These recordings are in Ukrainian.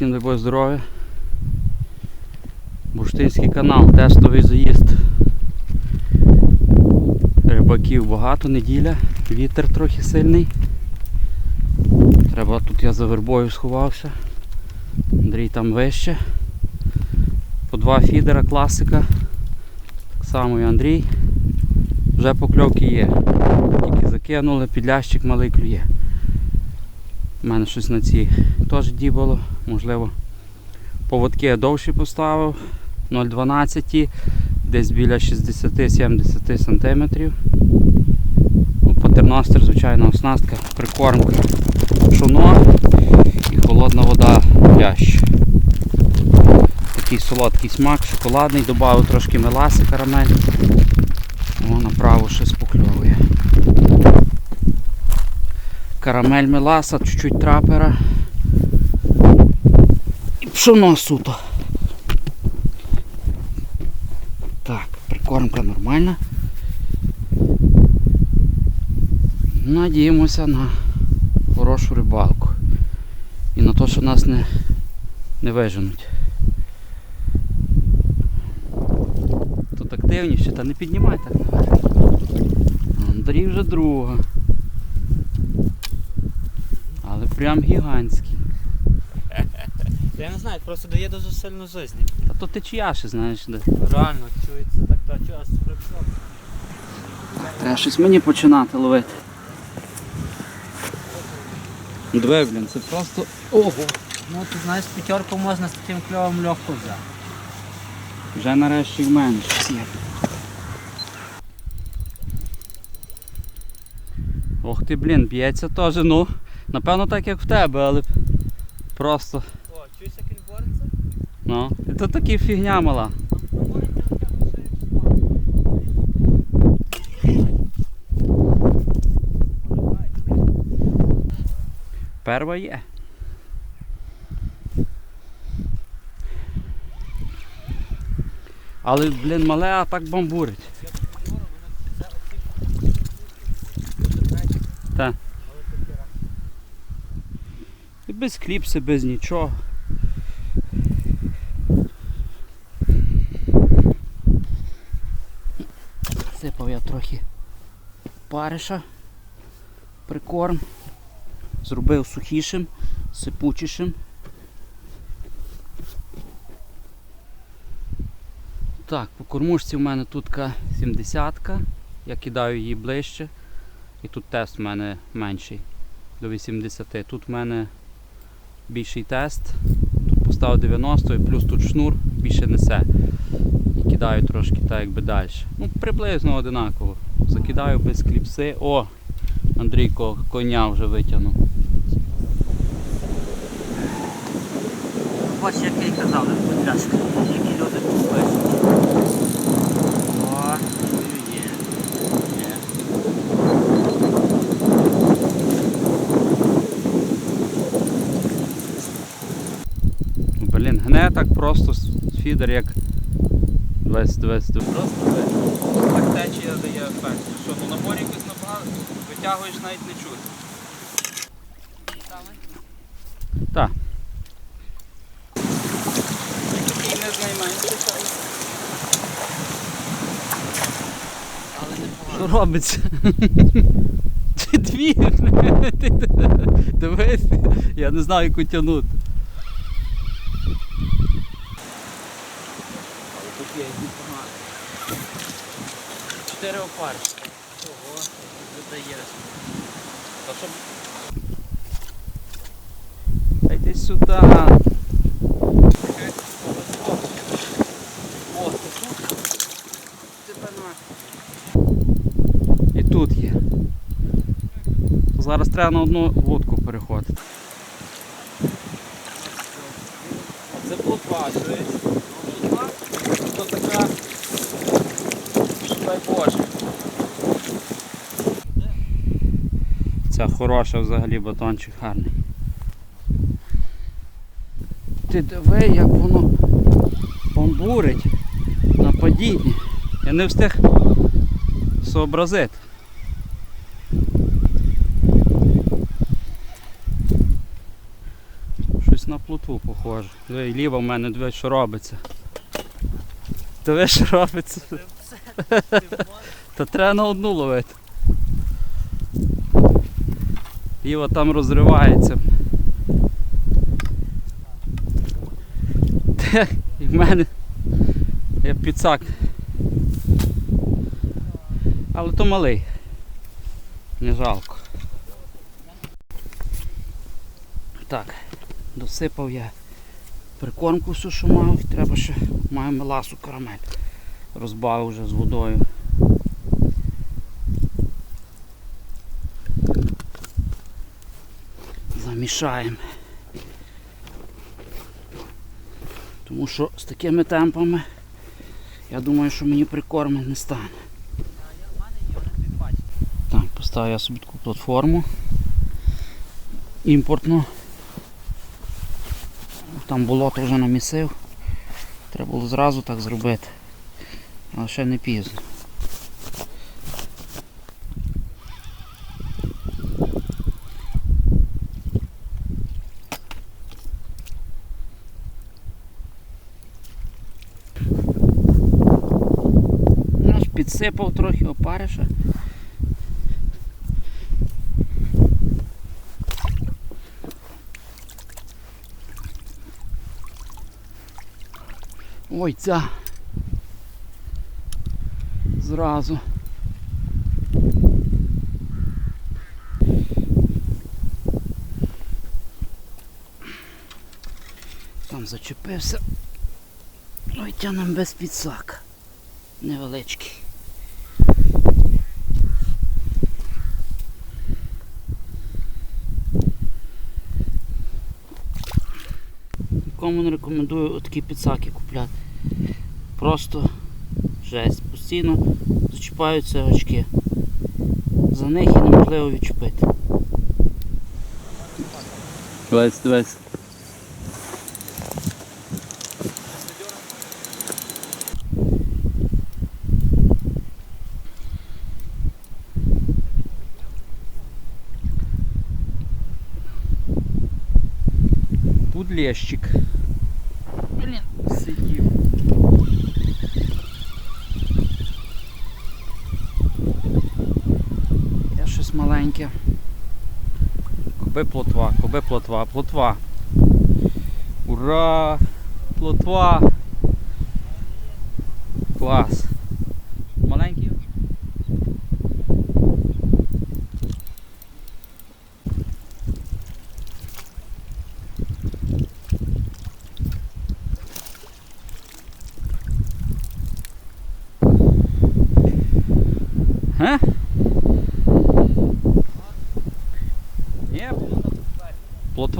всім дай здоров'я. Бурштинський канал, тестовий заїзд. Рибаків багато, неділя, вітер трохи сильний. Треба тут я за вербою сховався. Андрій там вище. По два фідера класика. Так само і Андрій. Вже покльовки є. Тільки закинули, підлящик малий клює. У мене щось на цій теж дібало, можливо. Поводки я довші поставив 0,12, десь біля 60-70 см. Патерностер, звичайна оснастка, прикормка, пшоно і холодна вода лящ. Такий солодкий смак, шоколадний, додав трошки меласи карамель. О, направо щось покльовує. Карамель меласа, чуть-чуть трапера. Пшоно суто. Так, прикормка нормальна. Надіємося на хорошу рибалку. І на те, що нас не, не виженуть. Тут активніше, та не піднімай так наверх. Андрій вже друга. Але прям гігантський. Та я не знаю, просто дає дуже сильно жизни. Та то ти чия ще знаєш де. Реально, чується так та час прийшов. Треба щось мені починати ловити. Диви, блін, це просто. Ого! Ну ти знаєш, п'ятерку можна з таким кльовом легко взяти. Вже нарешті в мене щось є. Ох ти, блін, б'ється теж, ну. Напевно так як в тебе, але просто. О, чуєш, як він бореться? Ну. То такі фігня мала. Перва є. Але, блін, мале, а так бамбурить. Так. І без кліпси, без нічого. Сипав я трохи париша, прикорм, зробив сухішим, сипучішим. Так, по кормушці в мене тут 70-ка, я кидаю її ближче. І тут тест в мене менший до 80. Тут в мене більший тест. Тут поставив 90 і плюс тут шнур більше несе. І кидаю трошки так якби далі. Ну, приблизно одинаково закидаю без кліпси. О! Андрійко коня вже витягнув. Ось який казав, будь ласка, які люди купують. О, Блін, гне так просто фідер як 20-20. Просто 20 течія дає ефект. Що, ну набор якось набагато, витягуєш навіть не чути. Так. Такий не з найменший, але- не Що робиться? Ти дві. Ти Дивись, я не знаю, яку тягнути. Але тут є непогано. Опариші. Ого, видає. Та йди сюди. О, тут? І тут є. Зараз треба на одну вудку переходити. А це плотва, чуєш? Плотва? Така. Дай Боже. Це хороша взагалі батончик гарний. Ти диви, як воно бомбурить на падінні. Я не встиг сообразити. Щось на плотву похоже. Диви, ліва в мене, диви, що робиться. Диви, що робиться. Та треба на одну ловити. Ліва там розривається. І в мене є підсак. Але то малий. Не жалко. Так, досипав я прикормку всю, що мав, треба ще маю меласу карамель. Розбавив вже з водою. Замішаємо. Тому що з такими темпами я думаю, що мені прикорми не стане. Так, поставив я собі таку платформу імпортну. Там болото вже намісив. Треба було зразу так зробити. Але ще не пізно. Ну, аж підсипав трохи опариша. Ой, ця. Зразу. Там зачепився. Ой, тянем без підсака. Невеличкий. Нікому не рекомендую такі підсаки купляти. Просто жесть. Постійно зачіпаються очки. За них і неможливо відчепити. Дивись, дивись. Пудлещик. Блін, сидів. Я щось маленьке. Коби плотва, коби плотва, плотва. Ура! Плотва! Клас!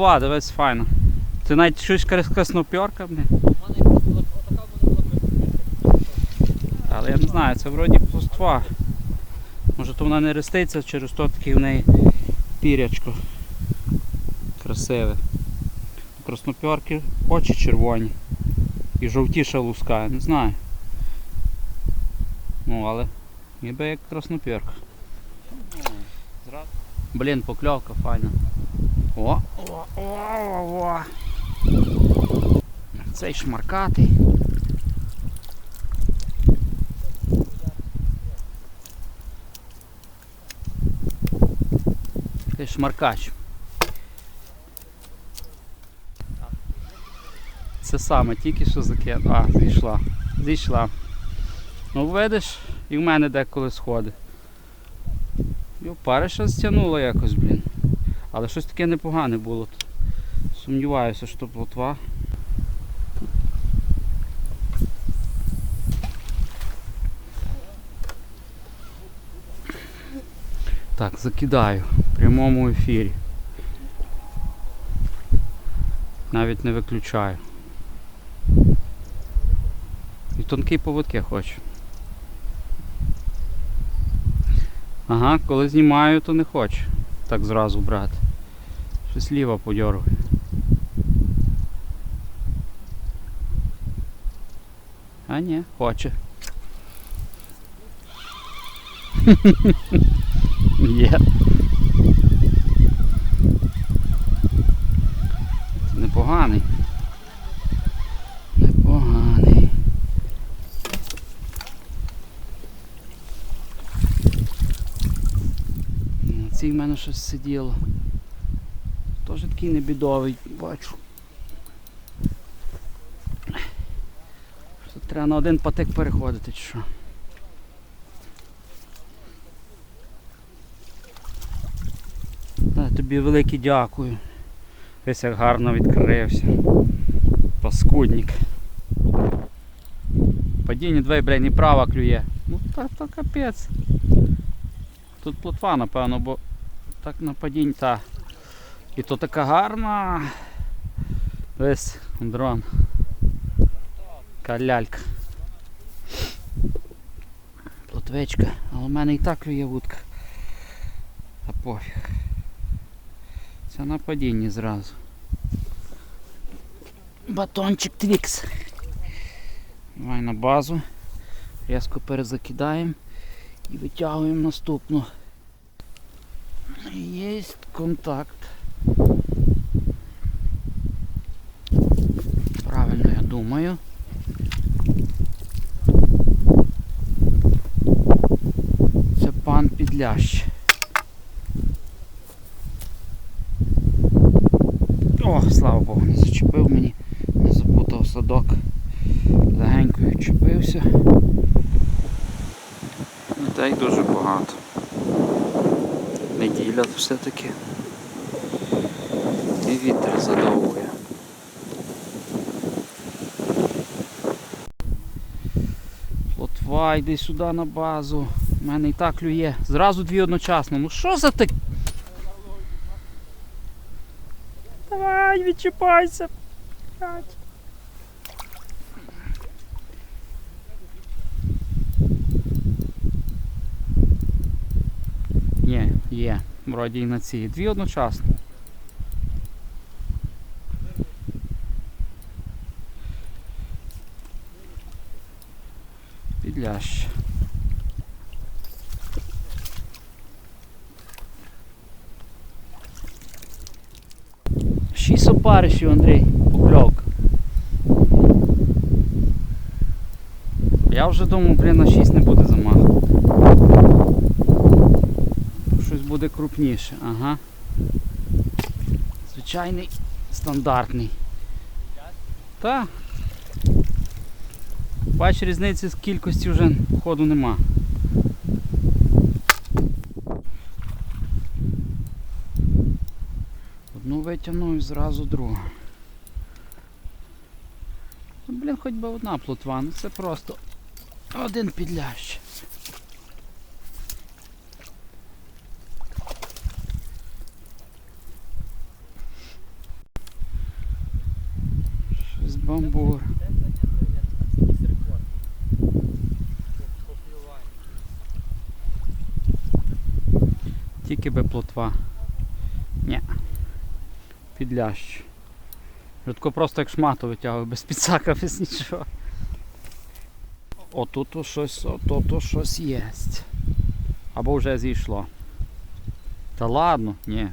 Плотва, дивись, файно. Ти навіть щось краснопьорка, блін. Але я не знаю, це вроді плотва. Може то вона не реститься, через то таке в неї пірячко. Красиве. У краснопьорки очі червоні. І жовтіша луска, не знаю. Ну, але ніби як краснопірка. Блін, покльовка файна. О, о, о, о, о. Цей шмаркатий. Ти шмаркач. Це саме, тільки що закинув. А, зійшла. Зійшла. Ну видиш, і в мене деколи сходить. І опариша стягнула якось, блін. Але щось таке непогане було. Сумніваюся, що плотва. Так, закидаю в прямому ефірі. Навіть не виключаю. І тонкі поводки хочу. Ага, коли знімаю, то не хочу так зразу брати. Щось ліво подьоргаю. А ні, хоче. Є. Не непоганий. Непоганий. На цій в мене щось сиділо. Теж такий небідовий, бачу. Що треба на один патик переходити чи що. Та, тобі велике дякую. Ось як гарно відкрився. Паскудник. Падіння двоє, блядь, не права клює. Ну так то капець. Тут плотва, напевно, бо так на падінь та. І то така гарна. Весь дрон. Калялька. Плотвичка. Але в мене і так клює вудка. Та пофіг. Це на падінні зразу. Батончик твікс. Давай на базу. Різко перезакидаємо і витягуємо наступну. Є контакт. Правильно я думаю. Це пан підлящ. О, слава Богу, не зачепив мені, не запутав садок. Легенько відчепився. Людей дуже багато. Неділя все-таки. І вітер задовує. Плотва, йди сюди на базу. У мене і так клює. Зразу дві одночасно. Ну що за так? Давай, відчіпайся. Ні, є. Вроді і на цій. Дві одночасно. Підлящ. Шість опаришів, Андрій, покльовка. Я вже думав, блін, на 6 не буде замаху. Щось буде крупніше, ага. Звичайний стандартний. Та. Бач, різниці з кількості вже ходу нема. Одну витягнув і зразу другу. Ну, блін, хоч би одна плотва, ну це просто один підлящ. Щось бамбур. Тільки би плотва. Ні. Підлящ. Рідко просто як шмату витягую, без підсака, без нічого. Отут щось, отут щось є. Або вже зійшло. Та ладно, ні.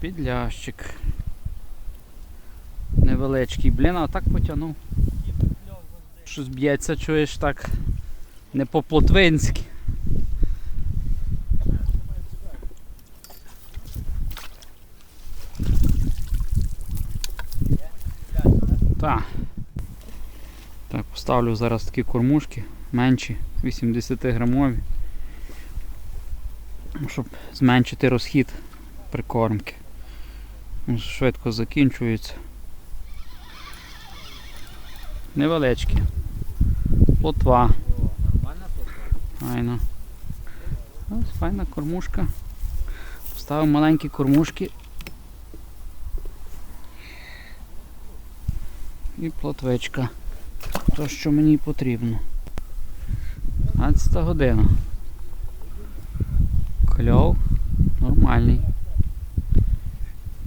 Підлящик. Невеличкий, блін, а так потягнув. Щось б'ється, чуєш так не по-плотвинськи. Так. Так, поставлю зараз такі кормушки менші, 80 грамові. Щоб зменшити розхід прикормки. Швидко закінчується. Невеличкі. Плотва. Нормальна плотва? Файно. Ось файна кормушка. Поставив маленькі кормушки. І плотвичка. То, що мені потрібно. 12 година. Кльов нормальний.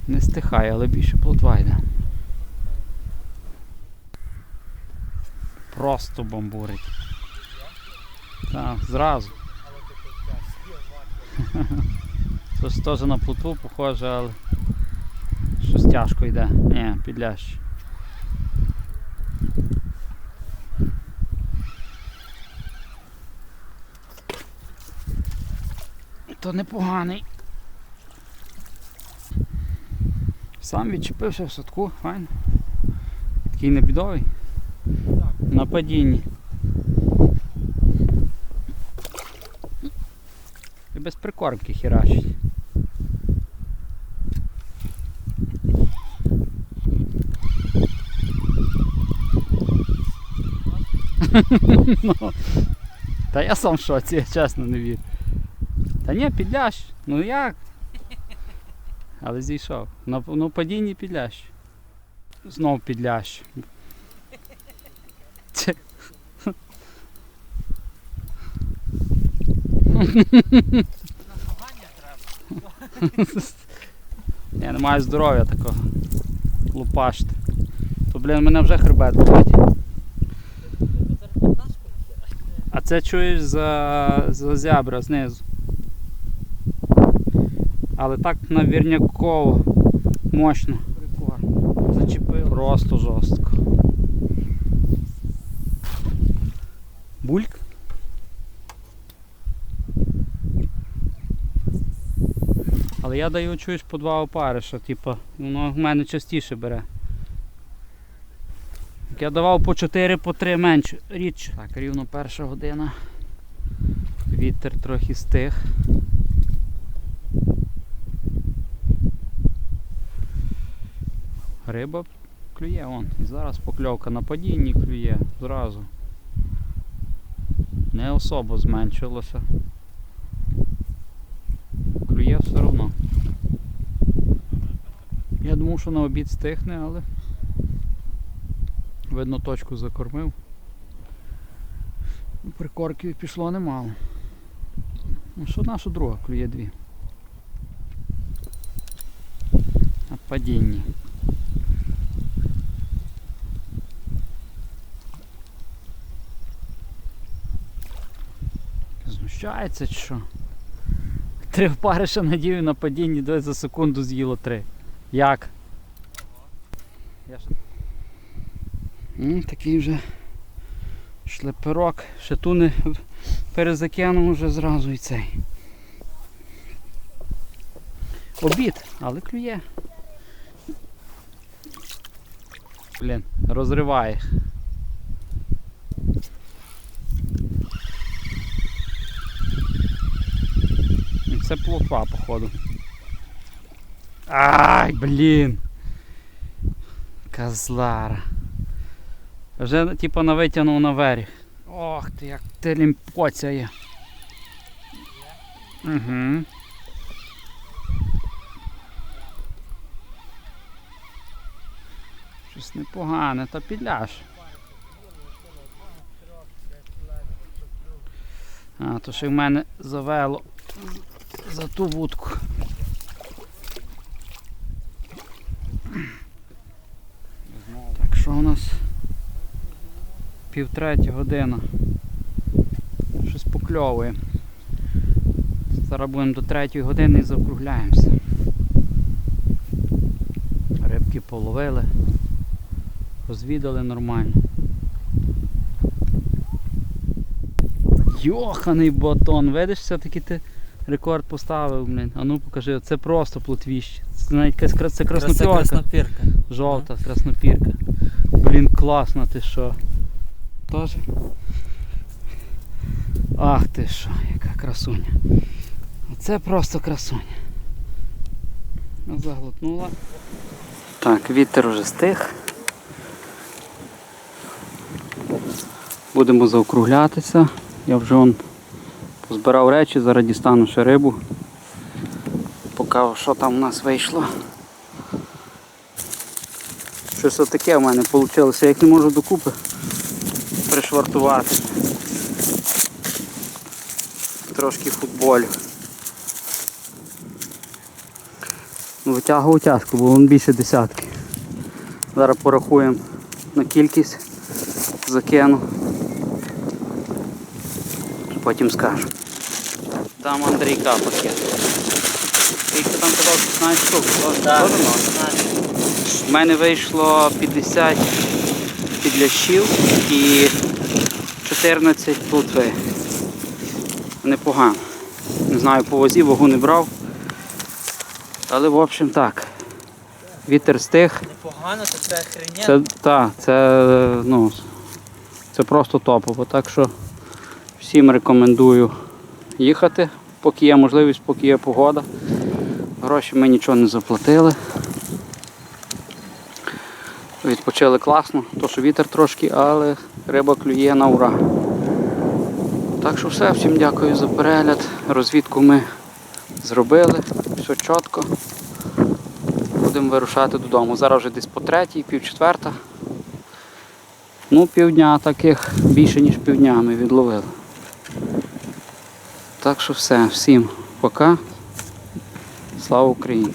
Не стихає, але більше плотва йде. Просто бомбурить. Так, зразу. Це ж теж на плотву похоже, але щось тяжко йде. Ні, підлящ. То непоганий. Сам відчепився в садку, файно. Такий небідовий. На падінні. І без прикормки херачить. Ну, Та я сам в шоці, я чесно не вірю. Та ні, підлящ. Ну як? Але зійшов. На, ну падінні підлящ. Знов підлящ. Це- Я не маю здоров'я такого. Лупашти. То, блін, мене вже хребет болить. А це чуєш за, за зябра знизу. Але так навірняково мощно. Прикольно. Зачепив. Просто жорстко. Бульк. Але я даю чуєш по два опариша, типу, воно в мене частіше бере. Як Я давав по 4, по 3 менше, рідше. Так, рівно перша година. Вітер трохи стих. Риба клює вон. І зараз покльовка на падінні клює зразу. Не особо зменшилося. Все одно. Я думав, що на обід стихне, але видно точку закормив. Ну, Прикорків пішло немало. Ну що що друга клює дві. На падінні. Знущається чи що? Три опариша надію на падінні, десь за секунду з'їло три. Як? Я ж... М, такий вже шлеперок. Ще ту не перезакинув вже зразу і цей. Обід, але клює. Блін, розриває. Це плотва, походу. Ай, блін. Козлара. Вже типу на витягнув наверх. Ох ти, як ти лімпоцяє. Угу. Щось непогане, та підляш. А, то ще в мене завело за ту вудку. Так, що у нас? Півтретя година. Щось покльовує. Зараз будемо до третьої години і закругляємося. Рибки половили, розвідали нормально. Йоханий батон, видиш, все-таки ти рекорд поставив, блін. А ну покажи, це просто плотвіще. Це навіть якась кра- це краснопірка. краснопірка. Жовта краснопірка. Блін, класно, ти що? Тож. Ах ти що, яка красуня. Оце просто красуня. Ну, Заглотнула. Так, вітер уже стих. Будемо заокруглятися. Я вже вон позбирав речі, зараз дістану ще рибу. Покажу, що там у нас вийшло. Щось отаке в мене вийшло, я їх не можу докупи пришвартувати. Трошки футболю. Витягував тяжко, бо він більше десятки. Зараз порахуємо на кількість. закину. Потім скажу. Там Андрійка пакет. Скільки там казав 16 штук? Теж? У мене вийшло 50 підлящів і 14 плотви. Непогано. Не знаю, по вазі вагу не брав. Але в общем так. Вітер стих. Непогано, то це хрення. Це, та, це, ну, це просто топово. Так що всім рекомендую їхати, поки є можливість, поки є погода. Гроші ми нічого не заплатили. Відпочили класно, то що вітер трошки, але риба клює на ура. Так що все, всім дякую за перегляд. Розвідку ми зробили, все чітко. Будемо вирушати додому. Зараз вже десь по третій, пів четверта. Ну, півдня таких більше, ніж півдня ми відловили. Так що все, всім пока. Слава Україні!